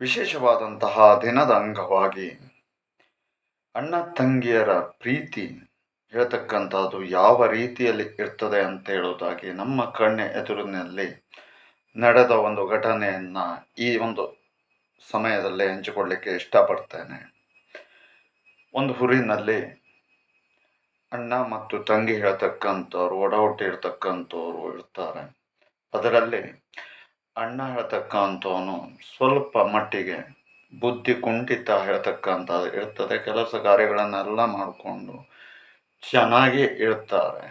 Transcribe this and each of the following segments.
ವಿಶೇಷವಾದಂತಹ ದಿನದ ಅಂಗವಾಗಿ ಅಣ್ಣ ತಂಗಿಯರ ಪ್ರೀತಿ ಹೇಳ್ತಕ್ಕಂಥದ್ದು ಯಾವ ರೀತಿಯಲ್ಲಿ ಇರ್ತದೆ ಅಂತ ಹೇಳೋದಾಗಿ ನಮ್ಮ ಕಣ್ಣ ಎದುರಿನಲ್ಲಿ ನಡೆದ ಒಂದು ಘಟನೆಯನ್ನು ಈ ಒಂದು ಸಮಯದಲ್ಲಿ ಹಂಚಿಕೊಳ್ಳಿಕ್ಕೆ ಇಷ್ಟಪಡ್ತೇನೆ. ಒಂದು ಹುರಿನಲ್ಲಿ ಅಣ್ಣ ಮತ್ತು ತಂಗಿ ಹೇಳ್ತಕ್ಕಂಥವ್ರು, ಒಡಹುಟ್ಟಿ ಇರ್ತಕ್ಕಂಥವ್ರು ಇರ್ತಾರೆ. ಅದರಲ್ಲಿ ಅಣ್ಣ ಹೇಳ್ತಕ್ಕಂಥವನು ಸ್ವಲ್ಪ ಮಟ್ಟಿಗೆ ಬುದ್ಧಿ ಕುಂಠಿತ ಹೇಳ್ತಕ್ಕಂಥದ್ದು ಇರ್ತದೆ. ಕೆಲಸ ಕಾರ್ಯಗಳನ್ನೆಲ್ಲ ಮಾಡಿಕೊಂಡು ಚೆನ್ನಾಗಿ ಇರ್ತಾರೆ.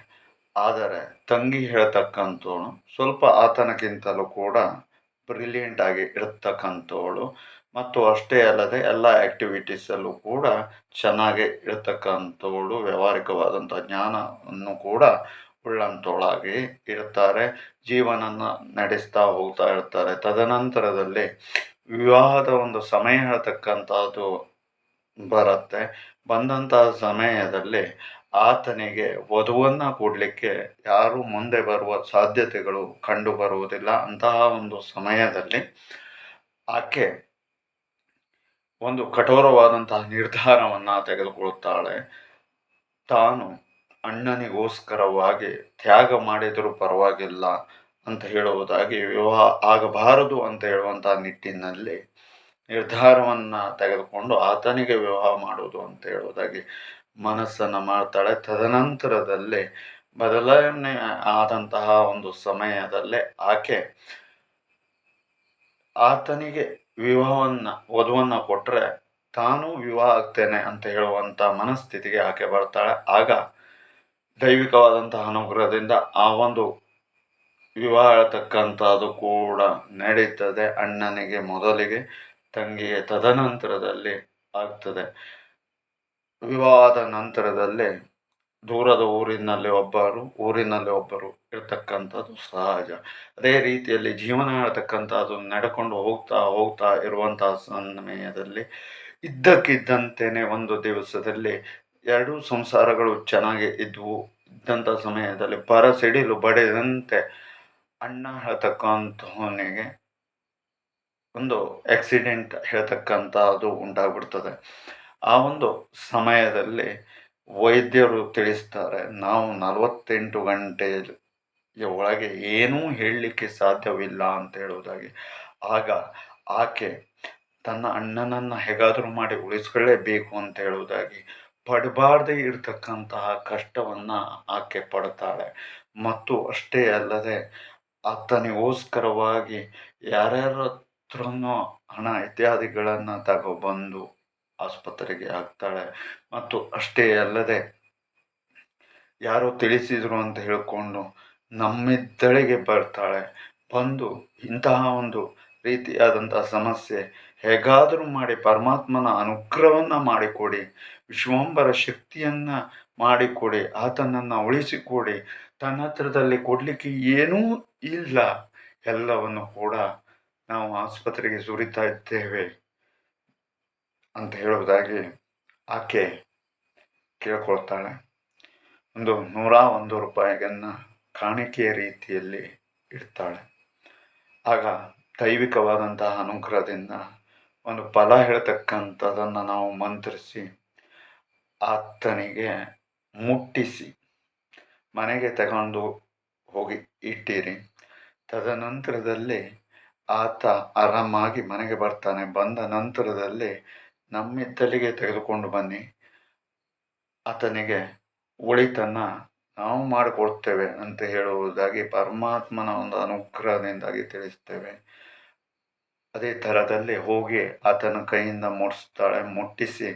ಆದರೆ ತಂಗಿ ಹೇಳ್ತಕ್ಕಂಥವಳು ಸ್ವಲ್ಪ ಆತನಕ್ಕಿಂತಲೂ ಕೂಡ ಬ್ರಿಲಿಯಂಟ್ ಆಗಿ ಇರ್ತಕ್ಕಂಥವಳು. ಮತ್ತು ಅಷ್ಟೇ ಅಲ್ಲದೆ ಎಲ್ಲ ಆ್ಯಕ್ಟಿವಿಟೀಸಲ್ಲೂ ಕೂಡ ಚೆನ್ನಾಗಿ ಇರ್ತಕ್ಕಂಥವಳು. ವ್ಯವಹಾರಿಕವಾದಂಥ ಜ್ಞಾನವನ್ನು ಕೂಡ ಉಳ್ಳಂಥವಳಾಗಿ ಇರ್ತಾರೆ ಜೀವನನ ನಡೆಸ್ತಾ ಹೋಗ್ತಾ ಇರ್ತಾರೆ. ತದನಂತರದಲ್ಲಿ ವಿವಾಹದ ಒಂದು ಸಮಯ ಹೇಳ್ತಕ್ಕಂಥದ್ದು ಬರುತ್ತೆ. ಬಂದಂತಹ ಸಮಯದಲ್ಲಿ ಆತನಿಗೆ ವಧುವನ್ನು ಕೊಡಲಿಕ್ಕೆ ಯಾರು ಮುಂದೆ ಬರುವ ಸಾಧ್ಯತೆಗಳು ಕಂಡು ಬರುವುದಿಲ್ಲ. ಅಂತಹ ಒಂದು ಸಮಯದಲ್ಲಿ ಆಕೆ ಒಂದು ಕಠೋರವಾದಂತಹ ನಿರ್ಧಾರವನ್ನು ತೆಗೆದುಕೊಳ್ಳುತ್ತಾಳೆ. ತಾನು ಅಣ್ಣನಿಗೋಸ್ಕರವಾಗಿ ತ್ಯಾಗ ಮಾಡಿದರೂ ಪರವಾಗಿಲ್ಲ ಅಂತ ಹೇಳುವುದಾಗಿ ವಿವಾಹ ಆಗಬಾರದು ಅಂತ ಹೇಳುವಂತಹ ನಿಟ್ಟಿನಲ್ಲಿ ನಿರ್ಧಾರವನ್ನು ತೆಗೆದುಕೊಂಡು ಆತನಿಗೆ ವಿವಾಹ ಮಾಡುವುದು ಅಂತ ಹೇಳುವುದಾಗಿ ಮನಸ್ಸನ್ನು ಮಾಡ್ತಾಳೆ. ತದನಂತರದಲ್ಲಿ ಬದಲಾವಣೆ ಆದಂತಹ ಒಂದು ಸಮಯದಲ್ಲೇ ಆಕೆ ಆತನಿಗೆ ವಿವಾಹವನ್ನು, ವಧುವನ್ನು ಕೊಟ್ಟರೆ ತಾನು ವಿವಾಹ ಆಗ್ತೇನೆ ಅಂತ ಹೇಳುವಂಥ ಮನಸ್ಥಿತಿಗೆ ಆಕೆ ಬರ್ತಾಳೆ. ಆಗ ದೈವಿಕವಾದಂತಹ ಅನುಗ್ರಹದಿಂದ ಆ ಒಂದು ವಿವಾಹ ಹೇಳ್ತಕ್ಕಂಥದ್ದು ಕೂಡ ನಡೀತದೆ. ಅಣ್ಣನಿಗೆ ಮೊದಲಿಗೆ, ತಂಗಿಗೆ ತದನಂತರದಲ್ಲಿ ಆಗ್ತದೆ. ವಿವಾಹದ ನಂತರದಲ್ಲಿ ದೂರದ ಊರಿನಲ್ಲಿ ಒಬ್ಬರು ಊರಿನಲ್ಲಿ ಒಬ್ಬರು ಇರ್ತಕ್ಕಂಥದ್ದು ಸಹಜ. ಅದೇ ರೀತಿಯಲ್ಲಿ ಜೀವನ ಹೇಳ್ತಕ್ಕಂಥದ್ದು ನಡ್ಕೊಂಡು ಹೋಗ್ತಾ ಹೋಗ್ತಾ ಇರುವಂತಹ ಸಮಯದಲ್ಲಿ ಇದ್ದಕ್ಕಿದ್ದಂತೆಯೇ ಒಂದು ದಿವಸದಲ್ಲಿ ಎರಡೂ ಸಂಸಾರಗಳು ಚೆನ್ನಾಗಿ ಇದ್ವು. ಇದ್ದಂಥ ಸಮಯದಲ್ಲಿ ಪರ ಸಿಡಿಲು ಬಡಿದಂತೆ ಅಣ್ಣ ಹೇಳ್ತಕ್ಕಂಥವನಿಗೆ ಒಂದು ಆಕ್ಸಿಡೆಂಟ್ ಹೇಳ್ತಕ್ಕಂಥದ್ದು ಉಂಟಾಗ್ಬಿಡ್ತದೆ. ಆ ಒಂದು ಸಮಯದಲ್ಲಿ ವೈದ್ಯರು ತಿಳಿಸ್ತಾರೆ, ನಾವು ನಲವತ್ತೆಂಟು ಗಂಟೆಯ ಒಳಗೆ ಏನೂ ಹೇಳಲಿಕ್ಕೆ ಸಾಧ್ಯವಿಲ್ಲ ಅಂತ ಹೇಳುವುದಾಗಿ. ಆಗ ಆಕೆ ತನ್ನ ಅಣ್ಣನನ್ನು ಹೇಗಾದರೂ ಮಾಡಿ ಉಳಿಸ್ಕೊಳ್ಳೇಬೇಕು ಅಂತ ಹೇಳುವುದಾಗಿ ಪಡಬಾರ್ದೇ ಇರತಕ್ಕಂತಹ ಕಷ್ಟವನ್ನು ಆಕೆ ಪಡ್ತಾಳೆ. ಮತ್ತು ಅಷ್ಟೇ ಅಲ್ಲದೆ ಆತನಿಗೋಸ್ಕರವಾಗಿ ಯಾರ್ಯಾರ ಹತ್ರನೂ ಹಣ ಇತ್ಯಾದಿಗಳನ್ನು ತಗೊಬಂದು ಆಸ್ಪತ್ರೆಗೆ ಹಾಕ್ತಾಳೆ. ಮತ್ತು ಅಷ್ಟೇ ಅಲ್ಲದೆ ಯಾರೋ ತಿಳಿಸಿದರು ಅಂತ ಹೇಳಿಕೊಂಡು ನಮ್ಮಿದ್ದಳಿಗೆ ಬರ್ತಾಳೆ. ಬಂದು ಇಂತಹ ಒಂದು ರೀತಿಯಾದಂತಹ ಸಮಸ್ಯೆ. ಹೇಗಾದರೂ ಮಾಡಿ ಪರಮಾತ್ಮನ ಅನುಗ್ರಹವನ್ನು ಮಾಡಿಕೊಡಿ. ವಿಶ್ವಂಬರ ಶಕ್ತಿಯನ್ನು ಮಾಡಿಕೊಡಿ. ಆತನನ್ನು ಉಳಿಸಿಕೊಡಿ. ತನ್ನ ಹತ್ರದಲ್ಲಿ ಕೊಡಲಿಕ್ಕೆ ಏನೂ ಇಲ್ಲ. ಎಲ್ಲವನ್ನು ಕೂಡ ನಾವು ಆಸ್ಪತ್ರೆಗೆ ಸುರಿತಾ ಇದ್ದೇವೆ ಅಂತ ಹೇಳುವುದಾಗಿ ಆಕೆ ಕೇಳ್ಕೊಳ್ತಾಳೆ. ಒಂದು ನೂರ ಒಂದು ರೂಪಾಯಿಗನ್ನು ಕಾಣಿಕೆಯ ರೀತಿಯಲ್ಲಿ ಇಡ್ತಾಳೆ. ಆಗ ದೈವಿಕವಾದಂತಹ ಅನುಗ್ರಹದಿಂದ ಒಂದು ಫಲ ಹೇಳ್ತಕ್ಕಂಥದ್ದನ್ನು ನಾವು ಮಂತ್ರಿಸಿ, ಆತನಿಗೆ ಮುಟ್ಟಿಸಿ, ಮನೆಗೆ ತಗೊಂಡು ಹೋಗಿ ಇಟ್ಟಿರಿ. ತದನಂತರದಲ್ಲಿ ಆತ ಆರಾಮಾಗಿ ಮನೆಗೆ ಬರ್ತಾನೆ. ಬಂದ ನಂತರದಲ್ಲಿ ನಮ್ಮಿದ್ದಲಿಗೆ ತೆಗೆದುಕೊಂಡು ಬನ್ನಿ. ಆತನಿಗೆ ಉಳಿತನ್ನು ನಾವು ಮಾಡಿಕೊಡ್ತೇವೆ ಅಂತ ಹೇಳುವುದಾಗಿ ಪರಮಾತ್ಮನ ಒಂದು ಅನುಗ್ರಹದಿಂದಾಗಿ ತಿಳಿಸ್ತೇವೆ. ಅದೇ ಥರದಲ್ಲಿ ಹೋಗಿ ಆತನ ಕೈಯಿಂದ ಮುಟ್ಟಿಸ್ತಾಳೆ ಮುಟ್ಟಿಸಿ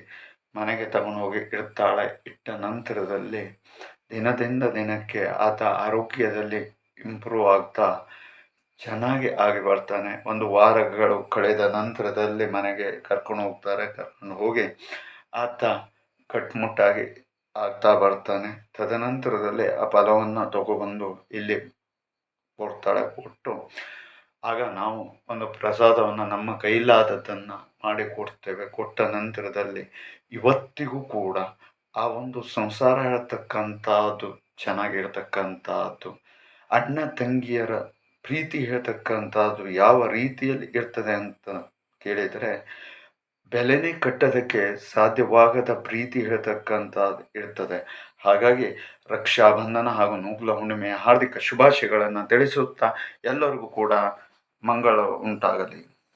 ಮನೆಗೆ ತಗೊಂಡು ಹೋಗಿ ಇಡ್ತಾಳೆ. ಇಟ್ಟ ನಂತರದಲ್ಲಿ ದಿನದಿಂದ ದಿನಕ್ಕೆ ಆತ ಆರೋಗ್ಯದಲ್ಲಿ ಇಂಪ್ರೂವ್ ಆಗ್ತಾ ಚೆನ್ನಾಗಿ ಆಗಿ ಬರ್ತಾನೆ. ಒಂದು ವಾರಗಳು ಕಳೆದ ನಂತರದಲ್ಲಿ ಮನೆಗೆ ಕರ್ಕೊಂಡು ಹೋಗ್ತಾರೆ. ಕರ್ಕೊಂಡು ಹೋಗಿ ಆತ ಕಟ್ಮುಟ್ಟಾಗಿ ಆಗ್ತಾ ಬರ್ತಾನೆ. ತದನಂತರದಲ್ಲಿ ಆ ಫಲವನ್ನು ತಗೊಬಂದು ಇಲ್ಲಿ ಕೊಡ್ತಾಳೆ. ಕೊಟ್ಟು ಆಗ ನಾವು ಒಂದು ಪ್ರಸಾದವನ್ನು ನಮ್ಮ ಕೈಲಾದದ್ದನ್ನು ಮಾಡಿ ಕೊಡ್ತೇವೆ. ಕೊಟ್ಟ ನಂತರದಲ್ಲಿ ಇವತ್ತಿಗೂ ಕೂಡ ಆ ಒಂದು ಸಂಸಾರ ಹೇಳ್ತಕ್ಕಂಥದ್ದು, ಚೆನ್ನಾಗಿರ್ತಕ್ಕಂಥದ್ದು, ಅಣ್ಣ ತಂಗಿಯರ ಪ್ರೀತಿ ಹೇಳ್ತಕ್ಕಂಥದ್ದು ಯಾವ ರೀತಿಯಲ್ಲಿ ಇರ್ತದೆ ಅಂತ ಕೇಳಿದರೆ, ಬೆಲೆನೇ ಕಟ್ಟೋದಕ್ಕೆ ಸಾಧ್ಯವಾಗದ ಪ್ರೀತಿ ಹೇಳ್ತಕ್ಕಂಥದ್ದು ಇರ್ತದೆ. ಹಾಗಾಗಿ ರಕ್ಷಾಬಂಧನ ಹಾಗೂ ನೂಕುಲ ಹುಣ್ಣಿಮೆಯ ಹಾರ್ದಿಕ ಶುಭಾಶಯಗಳನ್ನು ತಿಳಿಸುತ್ತಾ ಎಲ್ಲರಿಗೂ ಕೂಡ ಮಂಗಳ ಉಂಟಾಗಲಿ